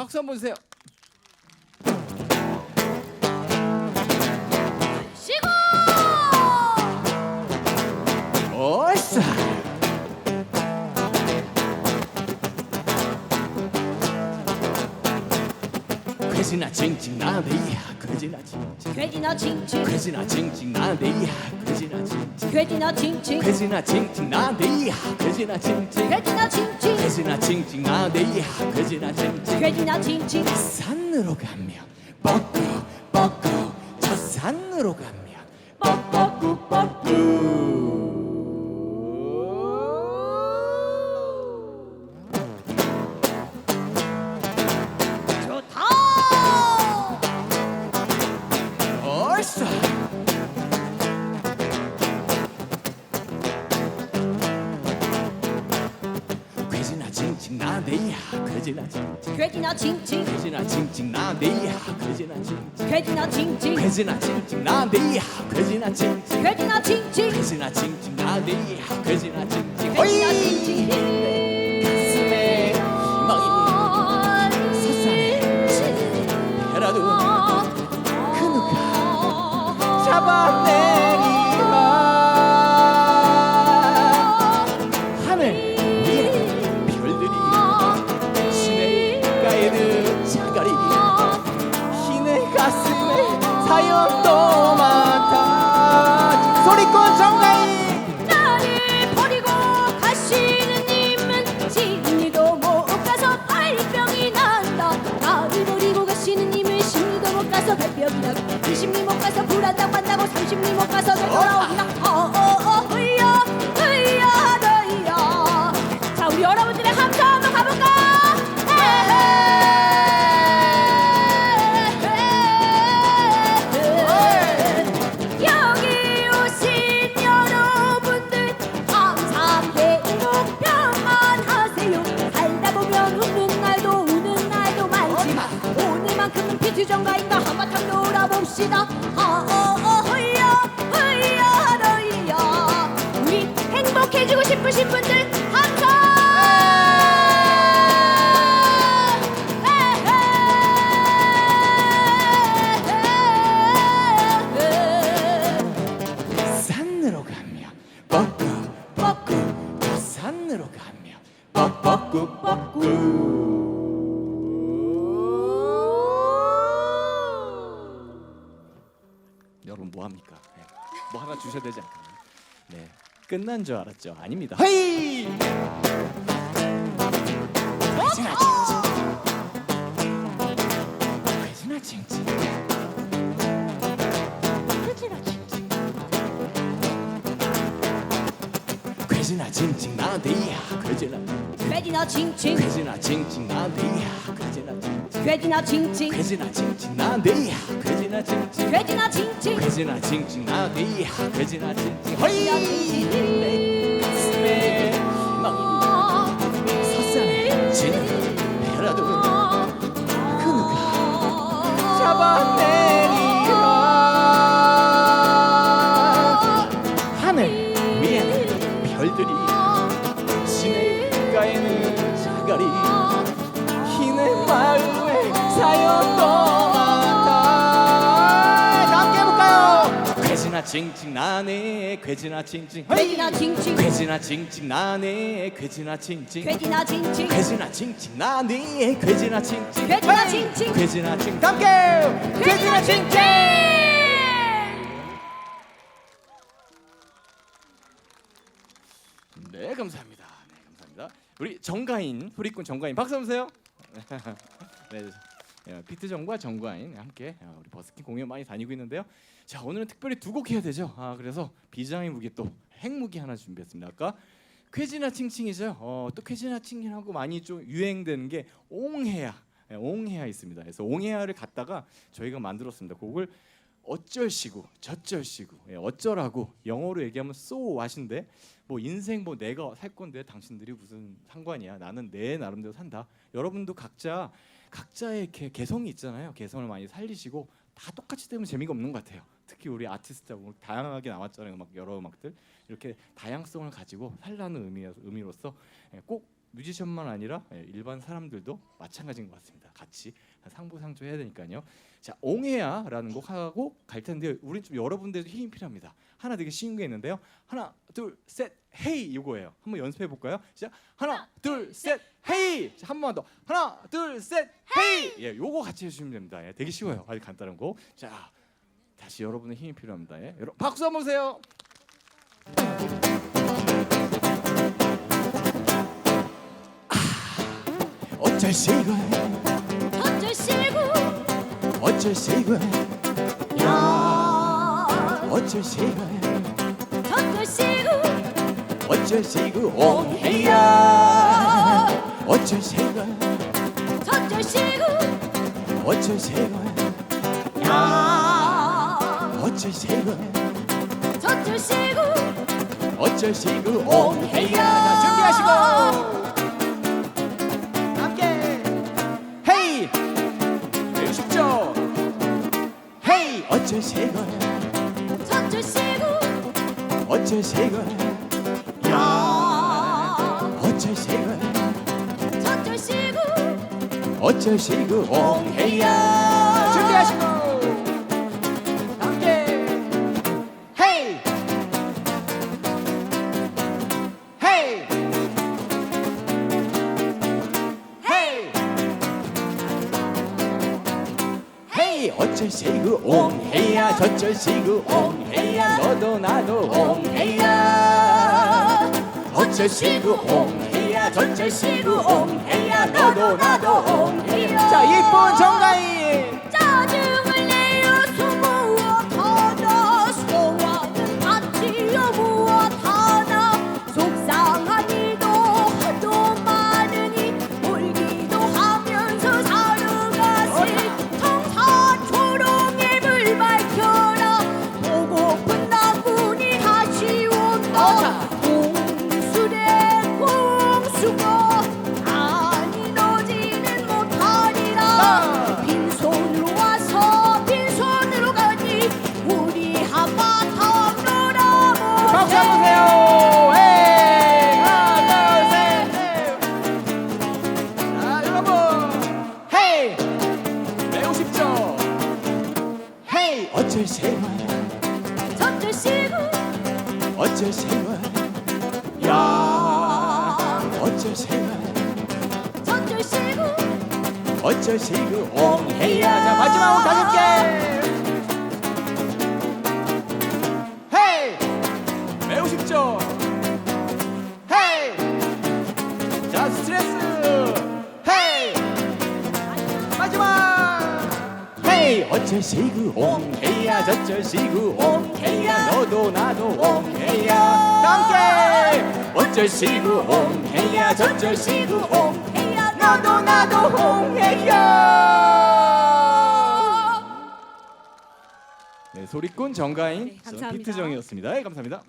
박수 한번 주세요. 그지나 징징 나대야 그지나 징징. 칭칭 그지나 징징 나대야 그지나 징징. 칭칭 그지나 징징 나대야 그지나 징징. 칭칭 그지나 징징 나대야 그지나 징징. 칭칭 산으로 가면 뻐꾸 징징 나대야 그지나 징징 돼지나 칭칭 그지나 징징 나대야 그지나 징징 돼지나 칭칭 그지나 징징 나대야 그지나 징징 돼지나 칭칭 그지나 징징 그지나 칭칭 가슴에 희망이 솟아내 해라도 그 누가 잡아내 또 많다. 소리꾼 정가인 나를 버리고 가시는 님은 진리도 못 가서 발병이 난다. 나를 버리고 가시는 님은 심리도 못 가서 발병이 나고 20리 못 가서 불안당 산으로 가면 뻐꾸 뻐꾸 저 산으로 가면 뻐뻐꾸 뻐꾸 여러분 뭐 합니까? 네. 뭐 하나 주셔야 되지 않겠나요? 네 끝난 줄 알았죠? 아닙니다. 헤이! 그지나 칭칭 그지나 칭칭 그지나 칭칭 그지나 칭칭 나대야 그지나 돼지나 칭칭 그지나 칭칭 나대야 그지나 칭칭 돼지나 칭칭 그지나 칭칭 나대야 그지나 칭칭 돼지나 칭칭 그지나 칭칭 나대야 그지나 칭 시냇가에는 자갈이 희내 마음에 사연도 많다. 함께 해볼까요? 괴지나 칭칭 나네 괴지나 칭칭 돼지나 칭칭 괴지나 칭칭 나네 괴지나 칭칭 돼지나 칭칭 괴지나 칭칭 나네 괴지나 돼지나 헤이! 칭칭 괴지나 칭칭 함께 괴지나 네 감사합니다 네 감사합니다 우리 정가인 후리꾼 정가인 박수 한번 주세요. 네 예, 피트정과 정가인 함께 어, 우리 버스킹 공연 많이 다니고 있는데요. 자 오늘은 특별히 두 곡 해야 되죠. 아 그래서 비장의 무기 또 핵무기 하나 준비했습니다. 아까 쾌지나 칭칭이죠? 어, 또 쾌지나 칭칭하고 많이 좀 유행되는 게 옹해야. 예, 옹해야 있습니다. 그래서 옹해야를 갖다가 저희가 만들었습니다. 곡을 어쩔시고 저쩔시고 예, 어쩌라고 영어로 얘기하면 so what인데 뭐 인생 뭐 내가 살 건데 당신들이 무슨 상관이야? 나는 내 나름대로 산다. 여러분도 각자 각자의 개, 개성이 있잖아요. 개성을 많이 살리시고 다 똑같이 되면 재미가 없는 것 같아요. 특히 우리 아티스트 뭐 다양하게 나왔잖아요. 음악 여러 음악들. 이렇게 다양성을 가지고 살라는 의미 의미로서 예, 꼭 뮤지션만 아니라 예, 일반 사람들도 마찬가지인 것 같습니다. 같이 상부상조 해야 되니까요. 자, 옹해야라는 곡 하고 갈 텐데 우린 좀 여러분들도 힘이 필요합니다. 하나 되게 쉬운 게 있는데요. 하나, 둘, 셋, 헤이 이거예요. 한번 연습해 볼까요? 시작. 하나, 둘, 셋, 헤이. 자, 한번 더. 하나, 둘, 셋, 헤이. 예, 요거 같이 해주시면 됩니다. 예, 되게 쉬워요. 아주 간단한 곡. 자, 다시 여러분의 힘이 필요합니다. 예. 여러분 박수 한번 주세요. 어쩔 시고 어쩔 시구 어쩔 시고 야 어쩔 시고 어쩔 시구 어쩔 시고 옹해야 어쩔 시고 어쩔 시구 어쩔 시고 야 어쩔 시고 어쩔 시구 어쩔 시고 옹해야 자 준비하시고 어쩔 시고 어쩔 시구 어쩔 시고 야. 어쩔 시고 어쩔 시구 어쩔 시고? 옹해야. 준비하시고 어쩔 시고 옹해야 저쩔 시고 옹해야 너도 나도 옹해야. 어쩔 시고 옹해야 저쩔 시고 옹해야 너도 나도 옹해야. 자 이쁜 정가인 어쩔 시고 야 어쩔 시고 저쩔 시구 어쩔 시고 옹해야 자 마지막으로 개 어쩔 시고 옹해야 저쩔 시고 옹해야 너도 나도 옹해야 함께 어쩔 시고 옹해야 저쩔 시고 옹해야 너도 나도 옹해야 네, 소리꾼 정가인 네, 감사합니다. 피트정이었습니다. 네, 감사합니다.